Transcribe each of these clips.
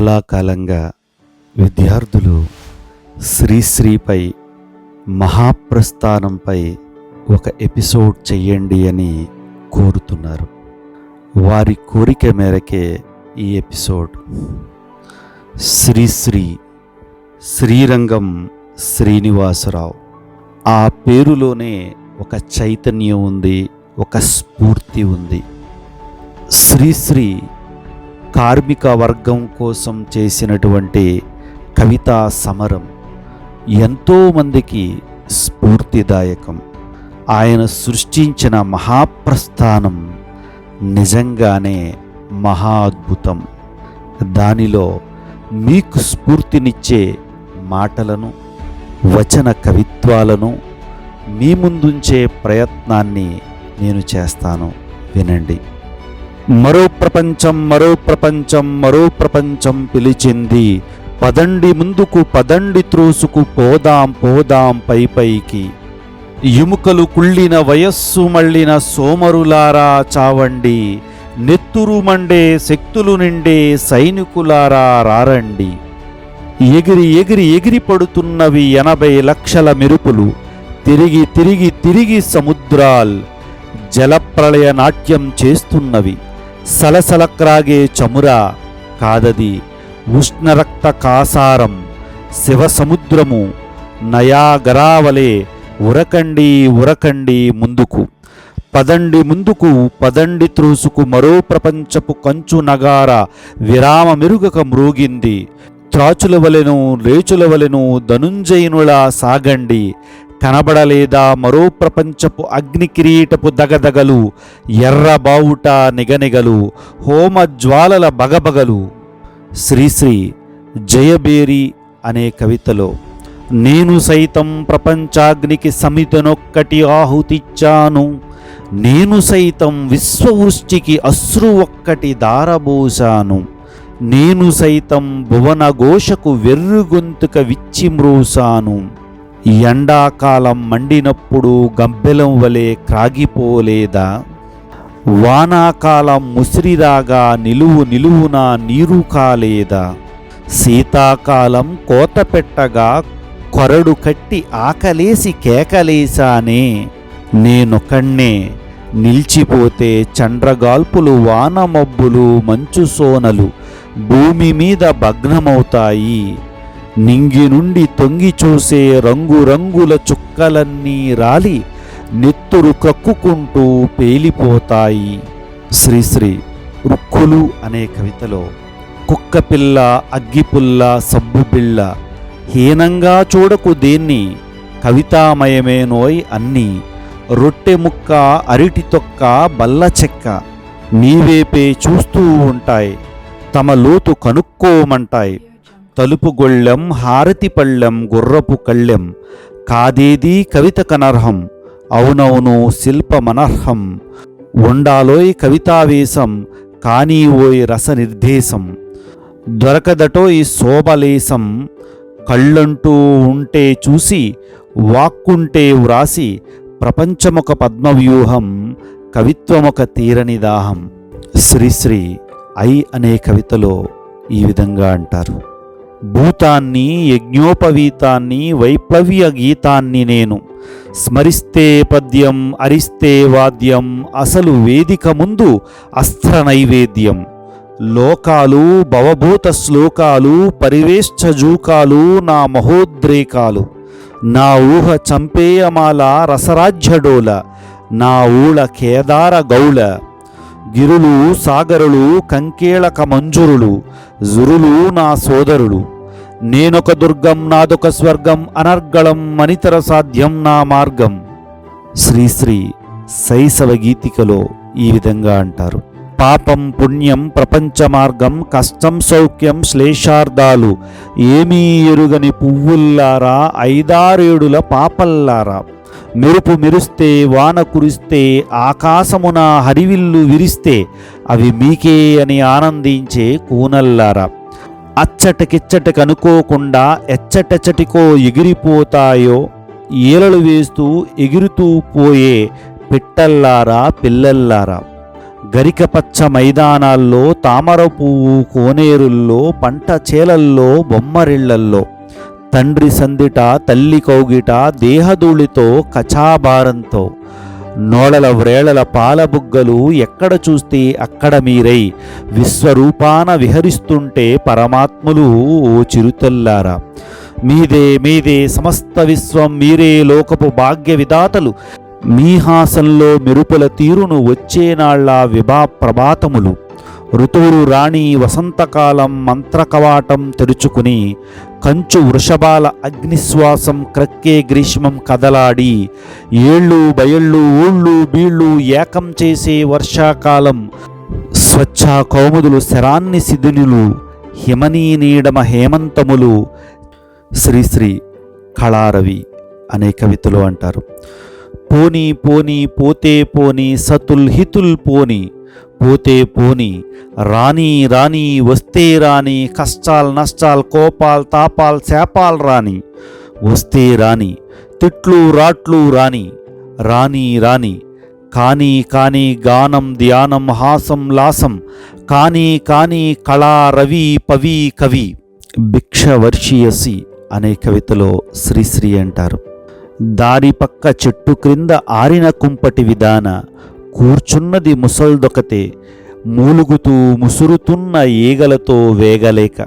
చాలా కాలంగా విద్యార్థులు శ్రీశ్రీపై మహాప్రస్థానంపై ఒక ఎపిసోడ్ చెయ్యండి అని కోరుతున్నారు. వారి కోరిక మేరకే ఈ ఎపిసోడ్. శ్రీశ్రీ శ్రీరంగం శ్రీనివాసరావు. ఆ పేరులోనే ఒక చైతన్యం ఉంది ఒక స్ఫూర్తి ఉంది. శ్రీశ్రీ కార్మిక వర్గం కోసం చేసినటువంటి కవితా సమరం ఎంతోమందికి స్ఫూర్తిదాయకం. ఆయన సృష్టించిన మహాప్రస్థానం నిజంగానే మహా అద్భుతం దానిలో మీకు స్ఫూర్తినిచ్చే మాటలను వచన కవిత్వాలను మీ ముందుంచే ప్రయత్నాన్ని నేను చేస్తాను. వినండి. మరో ప్రపంచం మరో ప్రపంచం మరో ప్రపంచం పిలిచింది. పదండి ముందుకు పదండి త్రోసుకు పోదాం పోదాం పై పైకి. ఎముకలు కుళ్ళిన వయస్సు మళ్ళిన సోమరులారా చావండి. నెత్తురు మండే శక్తులు నిండే సైనికులారా రారండి. ఎగిరి ఎగిరి ఎగిరి పడుతున్నవి ఎనభై లక్షల మెరుపులు. తిరిగి తిరిగి తిరిగి సముద్రాల్ జలప్రళయ నాట్యం చేస్తున్నవి. సలసలక్రాగే చముర కాదది ఉష్ణరక్త కాసారం శివసముద్రము నయాగరావలే ఉరకండి ఉరకండి ముందుకు. పదండి ముందుకు పదండి త్రోసుకు మరో ప్రపంచపు కంచు నగార విరామ మెరుగక మ్రోగింది త్రాచుల వలెను రేచుల వలెను ధనుంజయునులా సాగండి. కనబడలేదా? మరో ప్రపంచపు అగ్ని కిరీటపు దగదగలు ఎర్రబావుట నిగనిగలు హోమ జ్వాలల బగబగలు. శ్రీశ్రీ జయబేరి అనే కవితలో నేను సైతం ప్రపంచాగ్నికి సమితనొక్కటి ఆహుతిచ్చాను. నేను సైతం విశ్వవృష్టికి అశ్రు ఒక్కటి దారబోశాను నేను సైతం భువన ఘోషకు వెర్రుగొంతుక విచ్చిమ్రూసాను ఎండాకాలం మండినప్పుడు గబ్బెలం వలె క్రాగిపోలేదా? వానాకాలం ముసిరిరాగా నిలువు నిలువున నీరు కాలేదా? శీతాకాలం కోత పెట్టగా కొరడు కట్టి ఆకలేసి కేకలేశానే. నేనొకణ్ణే నిలిచిపోతే చండ్రగాల్పులు వానమబ్బులు మంచు సోనలు భూమి మీద భగ్నమవుతాయి. నింగి నుండి తొంగి చూసే రంగురంగుల చుక్కలన్నీ రాలి నెత్తురు కక్కుకుంటూ పేలిపోతాయి. శ్రీశ్రీ రుక్కులు అనే కవితలో కుక్కపిల్ల అగ్గిపుల్ల సబ్బుబిళ్ళ హీనంగా చూడకు దేన్ని? కవితామయమేనోయ్ అన్నీ రొట్టె ముక్క అరిటి తొక్క బల్ల చెక్క నీవేపే చూస్తూ ఉంటాయి. తమ లోతు కనుక్కోమంటాయి. తలుపు గొళ్ళెం గుర్రపు కళ్ళెం కాదేది కవిత కనర్హం అవునవును శిల్పమనర్హం ఉండాలోయ్ కవితావేశం కానీ ఓయ్ రసనిర్దేశం దొరకదటోయ్ శోభలేశం కళ్ళంటూ ఉంటే చూసి వాక్కుంటే వ్రాసి ప్రపంచమొక పద్మవ్యూహం కవిత్వమొక తీరని దాహం. శ్రీశ్రీ ఐ అనే కవితలో ఈ విధంగా అంటారు. భూతాన్ని యజ్ఞోపవీతాన్ని వైప్లవ్య గీతాన్ని నేను. స్మరిస్తే పద్యం అరిస్తే వాద్యం అసలు వేదిక ముందు అస్త్ర నైవేద్యం. లోకాలు భవభూత శ్లోకాలు పరివేష్ట జూకాలు నా మహోద్రేకాలు. నా ఊహ చంపేయమాల రసరాజ్యడోల నా ఊళ కేదార గౌళ. గిరులు సాగరులు కంకేళక మంజురులు జురులు నా సోదరులు. నేనొక దుర్గం నాదొక స్వర్గం అనర్గళం మనితర సాధ్యం నా మార్గం. శ్రీశ్రీ శైశవ గీతికలో ఈ విధంగా అంటారు. పాపం పుణ్యం ప్రపంచ మార్గం కష్టం సౌఖ్యం శ్లేషార్థాలు ఏమీ ఎరుగని పువ్వుల్లారా ఐదారేడుల పాపల్లారా. మెరుపు మెరుస్తే వాన కురిస్తే ఆకాశమున హరివిల్లు విరిస్తే అవి మీకే అని ఆనందించే కూనల్లారా. అచ్చటకిచ్చటకనుకోకుండా ఎచ్చటెచ్చటికో ఎగిరిపోతాయో ఈలలు వేస్తూ ఎగురుతూ పోయే పిట్టల్లారా పిల్లల్లారా. గరిక పచ్చ మైదానాల్లో తామర పువ్వు కోనేరుల్లో పంట చేలల్లో బొమ్మరిళ్ళల్లో. తండ్రి సందిట తల్లి కౌగిట దేహధూళితో కచాభారంతో. నోళల వ్రేళల పాలబుగ్గలు ఎక్కడ చూస్తే అక్కడ మీరై. విశ్వరూపాన విహరిస్తుంటే పరమాత్ములు ఓ చిరుతల్లారా. మీదే మీదే సమస్త విశ్వం మీరే లోకపు భాగ్య విధాతలు. మీ హాసంలో మెరుపుల తీరును వచ్చేనాళ్ళ విభా ప్రభాతములు ఋతువులు రాణి వసంతకాలం మంత్రకవాటం తెరుచుకుని కంచు వృషభాల అగ్నిశ్వాసం క్రక్కే గ్రీష్మం కదలాడి ఏళ్ళు బయళ్ళు ఊళ్ళు బీళ్ళు ఏకం చేసే వర్షాకాలం స్వచ్ఛ కౌముదులు శరాన్ని సిధునులు హిమనీ నీడమ హేమంతములు శ్రీశ్రీ కళారవి అనే కవితలు అంటారు. పోనీ పోనీ పోతే పోనీ సతుల్ హితుల్ పోనీ పోతే పోని రాని రాని వస్తే రాని కష్టాలు నష్టాలు కోపాల్ తాపాల్ శాపాలు రాని వస్తే రాని తిట్లు రాట్లు రాని రాని రాని కానీ కానీ గానం ధ్యానం హాసం లాసం కానీ కానీ కళా రవి పవి కవి భిక్షవర్షియసి అనే కవితలో శ్రీశ్రీ అంటారు. దారి పక్క చెట్టు క్రింద ఆరిన కుంపటి విధాన కూర్చున్నది ముసల్దొకతే మూలుగుతూ ముసురుతున్న ఈగలతో వేగలేక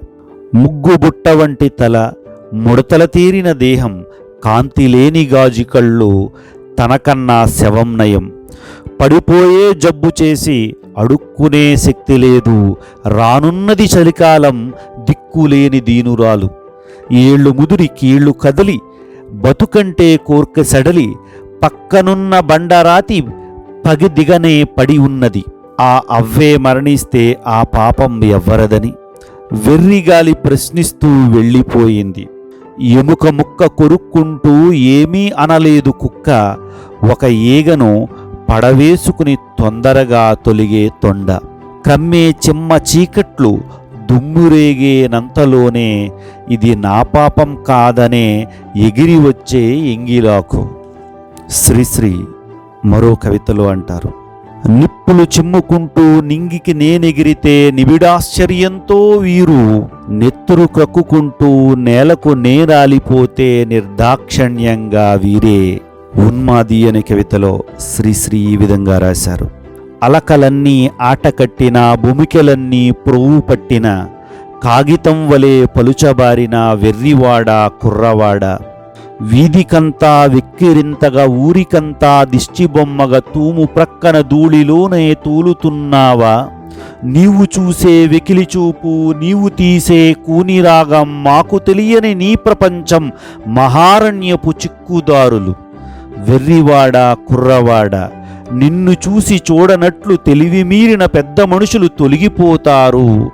ముగ్గు బుట్ట వంటి తల ముడతల తీరిన దేహం కాంతిలేని గాజు కళ్ళు తనకన్నా శవం నయం. పడిపోయే జబ్బు చేసి అడుక్కునే శక్తి లేదు రానున్నది చలికాలం దిక్కులేని దీనురాలు. ఏళ్ళు ముదురి కీళ్ళు కదలి బతుకంటే కోర్క సడలి పక్కనున్న బండరాతి పగిదిగనే పడి ఉన్నది. ఆ అవ్వే మరణిస్తే ఆ పాపం ఎవ్వరదని వెర్రిగాలి ప్రశ్నిస్తూ వెళ్ళిపోయింది. ఎముక ముక్క కొరుక్కుంటూ ఏమీ అనలేదు కుక్క. ఒక ఈగను పడవేసుకుని తొందరగా తొలిగే తొండ. కమ్మే చిమ్మ చీకట్లు దుమ్మురేగేనంతలోనే ఇది నా పాపం కాదనే ఎగిరి వచ్చే ఎంగిలాకు. శ్రీశ్రీ మరో కవితలో అంటారు నిప్పులు చిమ్ముకుంటూ నింగికి నేనెగిరితే నిబిడాశ్చర్యంతో వీరు నెత్తురు కక్కుకుంటూ నేలకు నేరాలిపోతే నిర్దాక్షణ్యంగా వీరే. ఉన్మాది అనే కవితలో శ్రీశ్రీ ఈ విధంగా రాశారు అలకలన్నీ ఆటకట్టిన భూమికలన్నీ ప్రోవు పట్టిన కాగితం వలె పలుచబారిన వెర్రివాడ కుర్రవాడ వీధికంతా వెక్కిరింతగా ఊరికంతా దిష్టిబొమ్మగా తూము ప్రక్కన ధూళిలోనే తూలుతున్నావా? నీవు చూసే వెకిలి చూపు నీవు తీసే కూనిరాగం మాకు తెలియని నీ ప్రపంచం మహారణ్యపు చిక్కుదారులు. వెర్రివాడ కుర్రవాడ నిన్ను చూసి చూడనట్లు తెలివి మీరిన పెద్ద మనుషులు తొలగిపోతారు.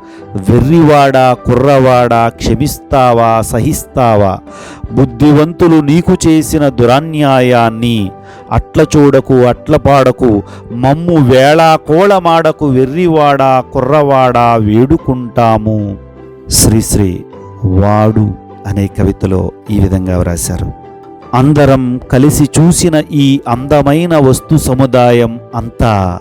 వెర్రివాడా కుర్రవాడా క్షమిస్తావా సహిస్తావా? బుద్ధివంతులు నీకు చేసిన దురన్యాయాన్ని అట్ల చూడకు అట్ల పాడకు మమ్ము వేళా కోళమాడకు వెర్రివాడా కుర్రవాడా వేడుకుంటాము. శ్రీశ్రీ వాడు అనే కవితలో ఈ విధంగా వ్రాశారు. అందరం కలిసి చూసిన ఈ అందమైన వస్తు సముదాయం అంతా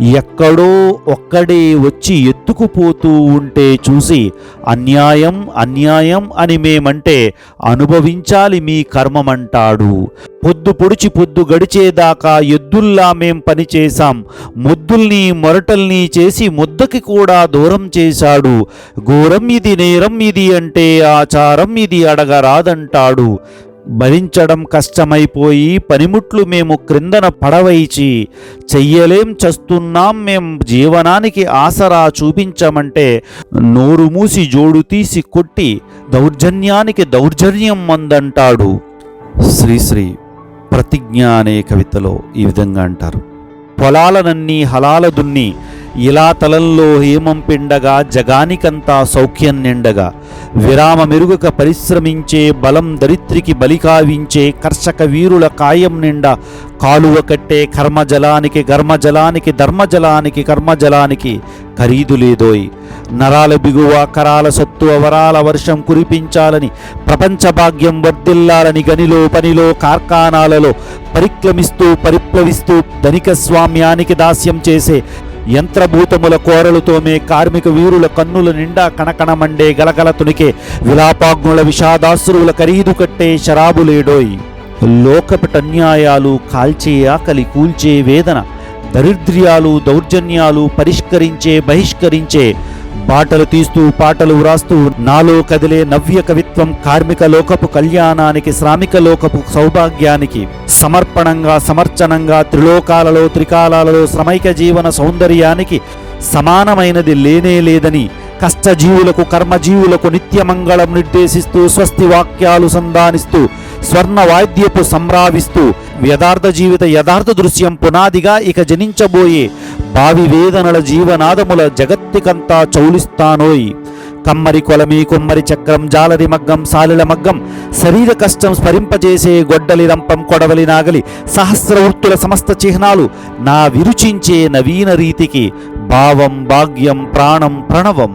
ఎక్కడో ఒక్కడే వచ్చి ఎత్తుకుపోతూ ఉంటే చూసి అన్యాయం అన్యాయం అని మేమంటే అనుభవించాలి మీ కర్మమంటాడు. పొద్దు పొడిచి పొద్దు గడిచేదాకా ఎద్దుల్లా మేం పనిచేశాం ముద్దుల్ని మొరటల్ని చేసి ముద్దకి కూడా దూరం చేశాడు. ఘోరం ఇది నేరం ఇది అంటే ఆచారం ఇది అడగరాదంటాడు. భరించడం కష్టమైపోయి పనిముట్లు మేము క్రిందన పడవైచి చెయ్యలేం చస్తున్నాం మేం జీవనానికి ఆసరా చూపించమంటే నోరు మూసి జోడు తీసి కొట్టి దౌర్జన్యానికి దౌర్జన్యం మందంటాడు. శ్రీశ్రీ ప్రతిజ్ఞ అనే కవితలో ఈ విధంగా అంటారు. పొలాలనన్నీ హలాల దున్ని ఇలా తలంలో హేమం పిండగా జగానికంతా సౌఖ్యం నిండగా. విరామ మెరుగుక పరిశ్రమించే బలం దరిత్రికి బలికావించే కర్షక వీరుల కాయం నిండా కాలువ కట్టే కర్మజలానికి గర్మజలానికి ధర్మజలానికి కర్మజలానికి ఖరీదు లేదోయ్. నరాల బిగువ కరాల సత్తు అవరాల వర్షం కురిపించాలని ప్రపంచ భాగ్యం వర్ధిల్లాలని గనిలో పనిలో కార్ఖానాలలో పరిక్రమిస్తూ పరిప్లవిస్తూ ధనిక స్వామ్యానికి దాస్యం చేసే యంత్రభూతముల కోరలతోమే కార్మిక వీరుల కన్నుల నిండా కణకణమండే గలగల తునికే విలాపాగ్నుల విషాదాశ్రువుల ఖరీదు కట్టే శరాబులేడోయ్. లోకపటన్యాయాలు కాల్చే ఆకలి కూల్చే వేదన దరిద్ర్యాలు దౌర్జన్యాలు పరిష్కరించే బహిష్కరించే బాటలు తీస్తూ పాటలు వ్రాస్తూ నాలో కదిలే నవ్య కవిత్వం కార్మిక లోకపు కళ్యాణానికి శ్రామిక లోకపు సౌభాగ్యానికి సమర్పణంగా సమర్చనంగా త్రిలోకాలలో త్రికాలాలలో శ్రమైక జీవన సౌందర్యానికి సమానమైనది లేనే లేదని కష్టజీవులకు కర్మజీవులకు నిత్యమంగళం నిర్దేశిస్తూ స్వస్తి వాక్యాలు సంధానిస్తూ స్వర్ణ వాద్యపు సంరావిస్తూ యథార్థ జీవిత యథార్థ దృశ్యం పునాదిగా ఇక జనించబోయే భావి వేదనల జీవనాదముల జగత్తికంతా చౌలిస్తానోయ్. కమ్మరి కొలమి కుమ్మరి చక్రం జాలరి మగ్గం సాలిల మగ్గం శరీర కష్టం స్మరింపజేసే గొడ్డలి రంపం కొడవలి నాగలి సహస్ర వృత్తుల సమస్త చిహ్నాలు నా విరుచించే నవీన రీతికి భావం భాగ్యం ప్రాణం ప్రణవం.